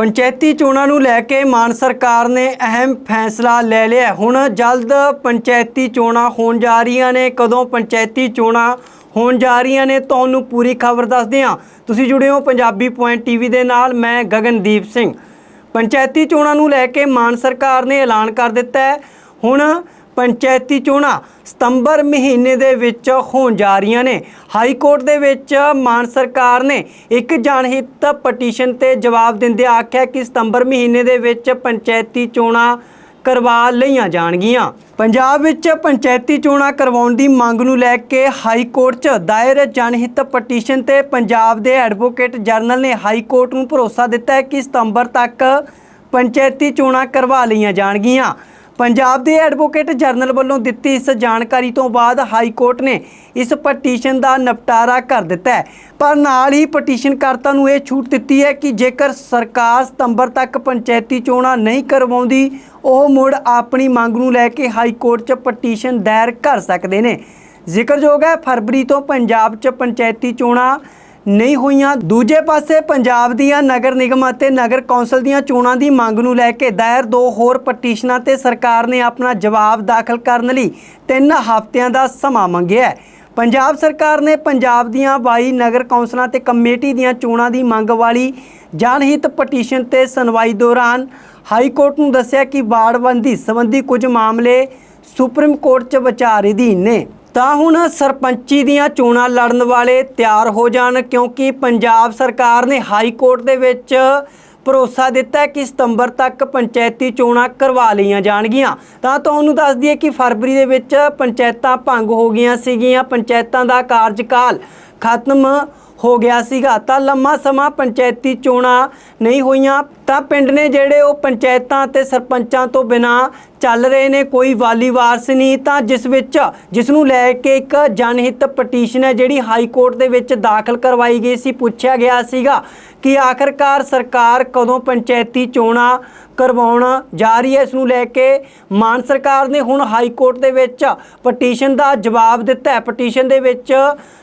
ਪੰਚਾਇਤੀ ਚੋਣਾਂ ਨੂੰ ਲੈ ਕੇ ਮਾਨ ਸਰਕਾਰ ਨੇ ਅਹਿਮ ਫੈਸਲਾ ਲੈ ਲਿਆ ਹੁਣ ਜਲਦ ਪੰਚਾਇਤੀ ਚੋਣਾਂ ਹੋਣ ਜਾ ਰਹੀਆਂ ਨੇ। ਕਦੋਂ ਪੰਚਾਇਤੀ ਚੋਣਾਂ ਹੋਣ ਜਾ ਰਹੀਆਂ ਨੇ, ਤੁਹਾਨੂੰ ਪੂਰੀ ਖਬਰ ਦੱਸਦੇ ਹਾਂ। ਤੁਸੀਂ ਜੁੜੇ ਹੋ ਪੰਜਾਬੀ ਪੁਆਇੰਟ ਟੀਵੀ ਦੇ ਨਾਲ, ਮੈਂ ਗਗਨਦੀਪ ਸਿੰਘ। ਪੰਚਾਇਤੀ ਚੋਣਾਂ ਨੂੰ ਲੈ ਕੇ ਮਾਨ ਸਰਕਾਰ ਨੇ ਐਲਾਨ ਕਰ ਦਿੱਤਾ ਹੈ। ਹੁਣ ਪੰਚਾਇਤੀ ਚੋਣਾਂ ਸਤੰਬਰ ਮਹੀਨੇ ਦੇ ਵਿੱਚ ਹੋਣ ਜਾ ਰਹੀਆਂ ਨੇ। ਹਾਈ ਕੋਰਟ ਦੇ ਵਿੱਚ ਮਾਨ ਸਰਕਾਰ ਨੇ ਇੱਕ ਜਨਹਿਤ ਪਟੀਸ਼ਨ ਤੇ ਜਵਾਬ ਦਿੰਦੇ ਆਖਿਆ ਕਿ ਸਤੰਬਰ ਮਹੀਨੇ ਦੇ ਵਿੱਚ ਪੰਚਾਇਤੀ ਚੋਣਾਂ ਕਰਵਾ ਲਈਆਂ ਜਾਣਗੀਆਂ। ਪੰਜਾਬ ਵਿੱਚ ਪੰਚਾਇਤੀ ਚੋਣਾਂ ਕਰਵਾਉਣ ਦੀ ਮੰਗ ਨੂੰ ਲੈ ਕੇ ਹਾਈ ਕੋਰਟ 'ਚ ਦਾਇਰ ਜਨਹਿਤ ਪਟੀਸ਼ਨ ਤੇ ਪੰਜਾਬ ਦੇ ਐਡਵੋਕੇਟ ਜਨਰਲ ਨੇ ਹਾਈ ਕੋਰਟ ਨੂੰ ਭਰੋਸਾ ਦਿੱਤਾ ਹੈ ਕਿ ਸਤੰਬਰ ਤੱਕ ਪੰਚਾਇਤੀ ਚੋਣਾਂ ਕਰਵਾ ਲਈਆਂ ਜਾਣਗੀਆਂ। ਪੰਜਾਬ ਦੇ ਐਡਵੋਕੇਟ ਜਨਰਲ ਵੱਲੋਂ ਦਿੱਤੀ ਇਸ ਜਾਣਕਾਰੀ ਤੋਂ ਬਾਅਦ ਹਾਈ ਕੋਰਟ ਨੇ ਇਸ ਪਟੀਸ਼ਨ ਦਾ ਨਿਪਟਾਰਾ ਕਰ ਦਿੱਤਾ ਹੈ। ਪਰ ਨਾਲ ਹੀ ਪਟੀਸ਼ਨਕਰਤਾ ਨੂੰ ਇਹ ਛੂਟ ਦਿੱਤੀ ਹੈ ਕਿ ਜੇਕਰ ਸਰਕਾਰ ਸਤੰਬਰ ਤੱਕ ਪੰਚਾਇਤੀ ਚੋਣਾਂ ਨਹੀਂ ਕਰਵਾਉਂਦੀ, ਉਹ ਮੁੜ ਆਪਣੀ ਮੰਗ ਨੂੰ ਲੈ ਕੇ ਹਾਈ ਕੋਰਟ 'ਚ ਪਟੀਸ਼ਨ ਦਾਇਰ ਕਰ ਸਕਦੇ ਨੇ। ਜ਼ਿਕਰਯੋਗ ਹੈ, ਫਰਵਰੀ ਤੋਂ ਪੰਜਾਬ 'ਚ ਪੰਚਾਇਤੀ ਚੋਣਾਂ ਨਹੀਂ ਹੋਈਆਂ। ਦੂਜੇ ਪਾਸੇ ਪੰਜਾਬ ਦੀਆਂ ਨਗਰ ਨਿਗਮ ਅਤੇ ਨਗਰ ਕੌਂਸਲ ਦੀਆਂ ਚੋਣਾਂ ਦੀ ਮੰਗ ਨੂੰ ਲੈ ਕੇ ਦਾਇਰ ਦੋ ਹੋਰ ਪਟੀਸ਼ਨਾਂ ਤੇ ਸਰਕਾਰ ਨੇ ਆਪਣਾ ਜਵਾਬ ਦਾਖਲ ਕਰਨ ਲਈ 3 ਹਫ਼ਤਿਆਂ ਦਾ ਸਮਾਂ ਮੰਗਿਆ ਹੈ। ਪੰਜਾਬ ਸਰਕਾਰ ਨੇ ਪੰਜਾਬ ਦੀਆਂ 22 ਨਗਰ ਕੌਂਸਲਾਂ ਤੇ ਕਮੇਟੀ ਦੀਆਂ ਚੋਣਾਂ ਦੀ ਮੰਗ ਵਾਲੀ ਜਨਹਿਤ ਪਟੀਸ਼ਨ ਤੇ ਸੁਣਵਾਈ ਦੌਰਾਨ ਹਾਈ ਕੋਰਟ ਨੂੰ ਦੱਸਿਆ ਕਿ ਵਾਰਡਬੰਦੀ ਸੰਬੰਧੀ ਕੁਝ ਮਾਮਲੇ ਸੁਪਰੀਮ ਕੋਰਟ 'ਚ ਵਿਚਾਰ ਅਧੀਨ ਨੇ। ਤਾਂ ਹੁਣ ਸਰਪੰਚੀ ਦੀਆਂ ਚੋਣਾਂ ਲੜਨ ਵਾਲੇ ਤਿਆਰ ਹੋ ਜਾਣ ਕਿਉਂਕਿ ਪੰਜਾਬ ਸਰਕਾਰ ਨੇ ਹਾਈ ਕੋਰਟ ਦੇ ਵਿੱਚ ਭਰੋਸਾ ਦਿੱਤਾ ਕਿ ਸਤੰਬਰ ਤੱਕ ਪੰਚਾਇਤੀ ਚੋਣਾਂ ਕਰਵਾ ਲਈਆਂ ਜਾਣਗੀਆਂ। ਤਾਂ ਤੁਹਾਨੂੰ ਦੱਸ ਦਈਏ ਕਿ ਫਰਵਰੀ ਦੇ ਵਿੱਚ ਪੰਚਾਇਤਾਂ ਭੰਗ ਹੋ ਗਈਆਂ ਸੀਗੀਆਂ, ਪੰਚਾਇਤਾਂ ਦਾ ਕਾਰਜਕਾਲ ਖਤਮ ਹੋ ਗਿਆ ਸੀਗਾ। ਤਾਂ ਲੰਮਾ ਸਮਾਂ ਪੰਚਾਇਤੀ ਚੋਣਾਂ ਨਹੀਂ ਹੋਈਆਂ, ਤਾਂ ਪਿੰਡ ਨੇ ਜਿਹੜੇ ਉਹ ਪੰਚਾਇਤਾਂ ਤੇ ਸਰਪੰਚਾਂ ਤੋਂ ਬਿਨਾ ਚੱਲ ਰਹੇ ਨੇ, ਕੋਈ ਵਾਲੀ ਵਾਰਸ ਨਹੀਂ। ਤਾਂ ਜਿਸ ਵਿੱਚ, ਜਿਸ ਨੂੰ ਲੈ ਕੇ ਇੱਕ ਜਨਹਿਤ ਪਟੀਸ਼ਨ ਹੈ, ਜਿਹੜੀ ਹਾਈ ਕੋਰਟ ਦੇ ਵਿੱਚ ਦਾਖਲ ਕਰਵਾਈ ਗਈ ਸੀ, ਪੁੱਛਿਆ ਗਿਆ ਸੀਗਾ ਕਿ ਆਖਰਕਾਰ ਸਰਕਾਰ ਕਦੋਂ ਪੰਚਾਇਤੀ ਚੋਣਾਂ ਕਰਵਾਉਣ ਜਾ ਰਹੀ ਹੈ। ਇਸ ਨੂੰ ਲੈ ਕੇ ਮਾਨ ਸਰਕਾਰ ਨੇ ਹੁਣ ਹਾਈ ਕੋਰਟ ਦੇ ਵਿੱਚ ਪਟੀਸ਼ਨ ਦਾ ਜਵਾਬ ਦਿੱਤਾ ਹੈ। ਪਟੀਸ਼ਨ ਦੇ ਵਿੱਚ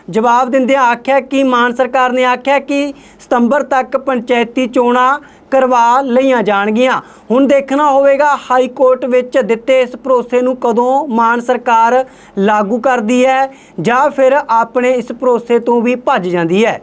ਜਵਾਬ ਦਿੰਦਿਆਂ ਆਖਿਆ ਕਿ ਮਾਨ ਸਰਕਾਰ ਨੇ ਆਖਿਆ ਕਿ ਸਤੰਬਰ ਤੱਕ ਪੰਚਾਇਤੀ ਚੋਣਾਂ ਕਰਵਾ ਲਈਆਂ ਜਾਣਗੀਆਂ। ਹੁਣ ਦੇਖਣਾ ਹੋਵੇਗਾ ਹਾਈ ਕੋਰਟ ਵਿੱਚ ਦਿੱਤੇ ਇਸ ਭਰੋਸੇ ਨੂੰ ਕਦੋਂ ਮਾਨ ਸਰਕਾਰ ਲਾਗੂ ਕਰਦੀ ਹੈ ਜਾਂ ਫਿਰ ਆਪਣੇ ਇਸ ਭਰੋਸੇ ਤੋਂ ਵੀ ਭੱਜ ਜਾਂਦੀ ਹੈ।